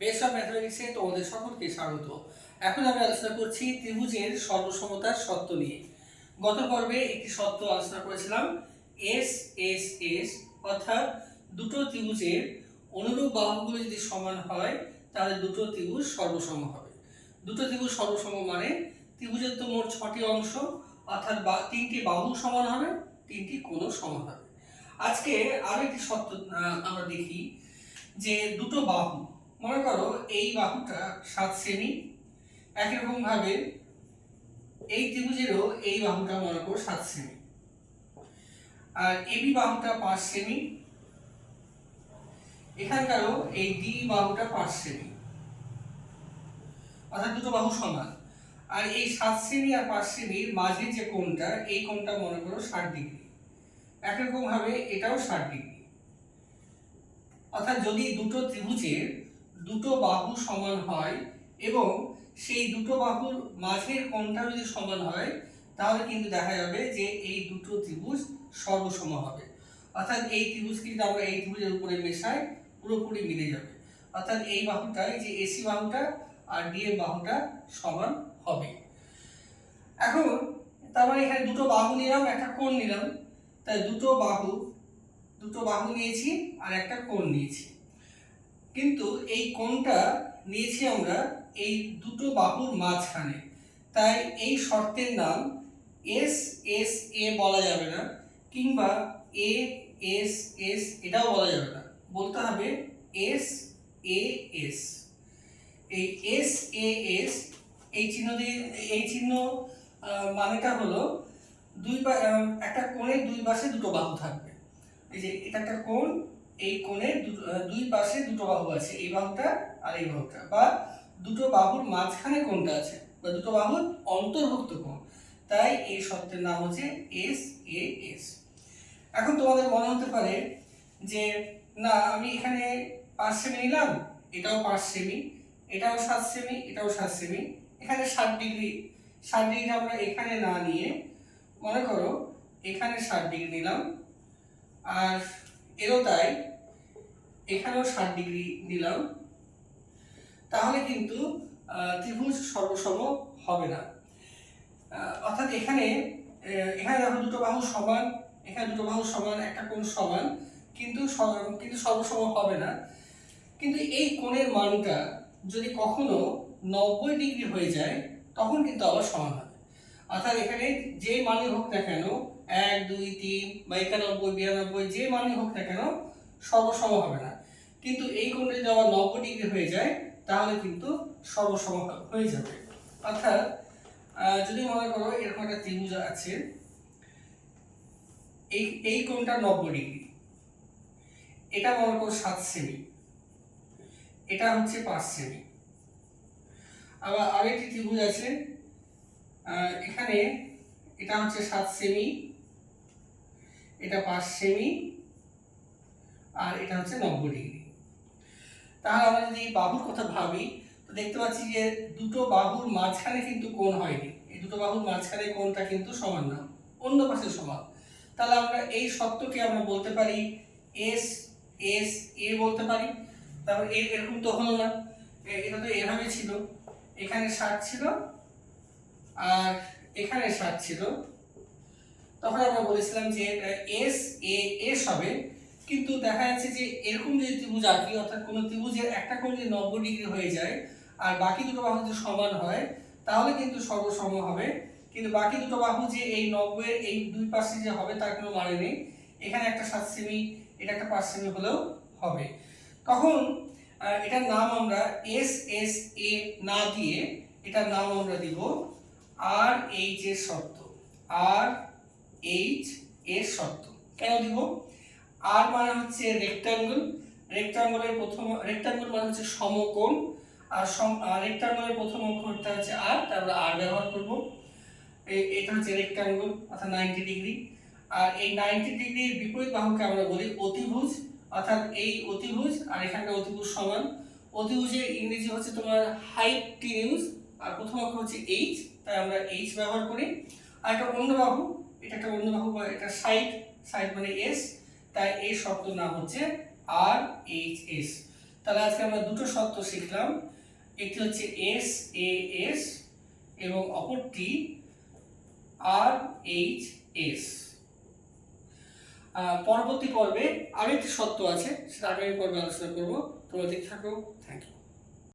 Base of ম্যাথমেটিক্সে তোমাদের সকলকে স্বাগত। এখন আমি আলোচনা করছি ত্রিভুজের সর্বসমতার সত্য নিয়ে। গত পর্বে একটি সত্য আলোচনা করেছিলাম এস এস এস অর্থাৎ দুটো ত্রিভুজের অনুরূপ বাহুগুলো যদি সমান হয়, তাহলে দুটো ত্রিভুজ সর্বসম হবে। দুটো ত্রিভুজ সর্বসম মানে ত্রিভুজের তো মোট ছটি অংশ, অর্থাৎ তিনটি বাহু সমান হবে, তিনটি কোণ সমান হবে। আজকে আরও একটি সত্য আমরা দেখি যে দুটো বাহু মনে করো এই বাহুটা সাত সেমি একই রকম ভাবে এই ত্রিভুজেরও এই বাহুটা মনে করো সাত সেমি আর এবি বাহুটা পাঁচ সেমি এখানকারও এই ডি বাহুটা পাঁচ সেমি অর্থাৎ দুটো বাহু সমান। আর এই সাত সেমি আর পাঁচ সেমির মাঝে যে কোণটা, এই কোণটা মনে করো ষাট ডিগ্রি। একরকম ভাবে এটাও ষাট ডিগ্রি। অর্থাৎ যদি দুটো ত্রিভুজের দুটো বাহু সমান হয় এবং সেই দুটো বাহুর মাঝের কোণটা যদি সমান হয়, তাহলে কিন্তু দেখা যাবে যে এই দুটো ত্রিভুজ সর্বসম হবে। অর্থাৎ এই ত্রিভুজকে যদি আমরা এই ত্রিভুজের উপরে মেশাই, পুরোপুরি মিলে যাবে। অর্থাৎ এই বাহুটা এই যে এসি বাহুটা আর ডি এর বাহুটা সমান হবে। এখন তার মানে এখানে দুটো বাহু নিলাম, একটা কোণ নিলাম। তাই দুটো বাহু দুটো বাহু নিয়েছি আর একটা কোণ নিয়েছি। কিন্তু এই কোণটা নিয়েছি আমরা এই দুটো বাহুর মাঝখানে। তাই এই শর্তের নাম এস এস এ বলা যাবে না, কিংবা এ এস এস এটাও বলা যাবে না। বলতে হবে এস এ এস এই এস এ এস এই চিহ্ন দিয়ে, এই চিহ্ন মানেটা হলো দুই একটা কোণের দুই পাশে দুটো বাহু থাকবে। এই যে এটা একটা কোণ এই দুটো- দুই পাশে দুটো বাহু আছে, এই বাহুটা আর এই বাহুটা। বা দুটো বাহুর মাঝখানে কোণটা আছে, বা দুটো বাহুর অন্তর্ভুক্ত কোণ। তাই এই শব্দের নাম হচ্ছে এস এ এস এখন তোমাদের মনে হতে পারে যে, না, আমি এখানে পাঁচ সেমি নিলাম, এটাও পাঁচ সেমি, এটাও সাত সেমি, এটাও সাত সেমি, এখানে ষাট ডিগ্রি ষাট ডিগ্রি আমরা এখানে না নিয়ে, মনে করো, এখানে ষাট ডিগ্রি নিলাম, আর এরও তাই এখানেও ষাট ডিগ্রি নিলাম। তাহলে কিন্তু ত্রিভুজ সর্বসম হবে না। অর্থাৎ এখানে এখানে দেখো দুটো বাহু সমান, এখানে দুটো বাহু সমান, একটা কোণ সমান, কিন্তু কিন্তু সর্বসম হবে না। কিন্তু এই কোণের মানটা যদি কখনো নব্বই ডিগ্রি হয়ে যায়, তখন কিন্তু আবার সমান হবে। অর্থাৎ এখানে যে মানই হোক না কেন, এক, দুই, তিন বা একানব্বই, বিরানব্বই, যে মানই হোক না কেন, সর্বসম হবে না। কিন্তু এই কোণটা যদি আবার নব্বই ডিগ্রি হয়ে যায়, তাহলে কিন্তু সর্বসম হ- হয়ে যাবে। অর্থাৎ যদি মনে করো এরকম একটা ত্রিভুজ আছে, এই এই কোণটা নব্বই ডিগ্রি এটা মনে করো সাত সেমি। এটা হচ্ছে পাঁচ সেমি। আবার আরেকটি ত্রিভুজ আছে এখানে এটা হচ্ছে সাত সেমি, এটা পাঁচ সেমি, আর এটা হচ্ছে নব্বই ডিগ্রি। তাহলে আমরা যদি এই বাহুর কথা ভাবি, তো দেখতে পাচ্ছি যে দুটো বাহুর মাঝখানে কিন্তু কোণ হয়নি। এই দুটো বাহুর মাঝখানে কোণটা কিন্তু সমান না, অন্য পাশে সমান। তাহলে আমরা এই সত্যকে আমরা বলতে পারি এস এস এ বলতে পারি। তারপর এ এরকম তো হলো না। এটা তো এভাবে ছিল। এখানে ষাট ছিল আর এখানে ষাট ছিল। তখন আমরা বলেছিলাম যে এস এ এস হবে। কিন্তু দেখা যাচ্ছে যে এরকম যদি ত্রিভুজ আঁকি, অর্থাৎ কোনো ত্রিভুজের একটা কোণ যদি নব্বই ডিগ্রি হয়ে যায় আর বাকি দুটো বাহু যদি সমান হয়, তাহলে কিন্তু সর্বসম হবে। কিন্তু বাকি দুটো বাহু যে এই নব্বইয়ের এই দুই পাশে যে হবে, তার কোনো মানে নেই। এখানে একটা সাত সেমি এটা একটা পাঁচ সেমি হলেও হবে। তখন এটার নাম আমরা এস এস এ না দিয়ে এটার নাম আমরা দিব আর এইচ এর শর্ত। আর এইচ এর শর্ত। কেন দিব? আর মানে হচ্ছে রেক্টাঙ্গল রেক্টাঙ্গলের প্রথম রেক্টাঙ্গল মানে হচ্ছে সমকোণ, আর সম রেক্টাঙ্গলের প্রথম অক্ষরটা হচ্ছে আর, তারপরে আর ব্যবহার করব। এটা হচ্ছে রেক্টাঙ্গল অর্থাৎ নাইনটি ডিগ্রি আর এই নাইনটি ডিগ্রির বিপরীত বাহুকে আমরা বলি অতিভুজ, অর্থাৎ এই অতিভুজ আর এখানকার অতিভুজ সমান। অতিভুজের ইংরেজি হচ্ছে তোমার হাইটিনিউজ আর প্রথম অক্ষর হচ্ছে এইচ তাই আমরা এইচ ব্যবহার করি। আর একটা অন্য বাহু, এটা একটা অন্য বাহু বা এটা সাইড সাইড মানে এস তাই এই শব্দ নাম হচ্ছে আর এইচ এস তাহলে আজকে আমরা দুটো শব্দ শিখলাম। একটি হচ্ছে এস এ এস এবং অপরটি আর এইচ এস পরবর্তী পর্বে আরেকটি সত্য আছে, সেটা আগামী পর্বে আলোচনা করব। তোমরা থাকো। Thank you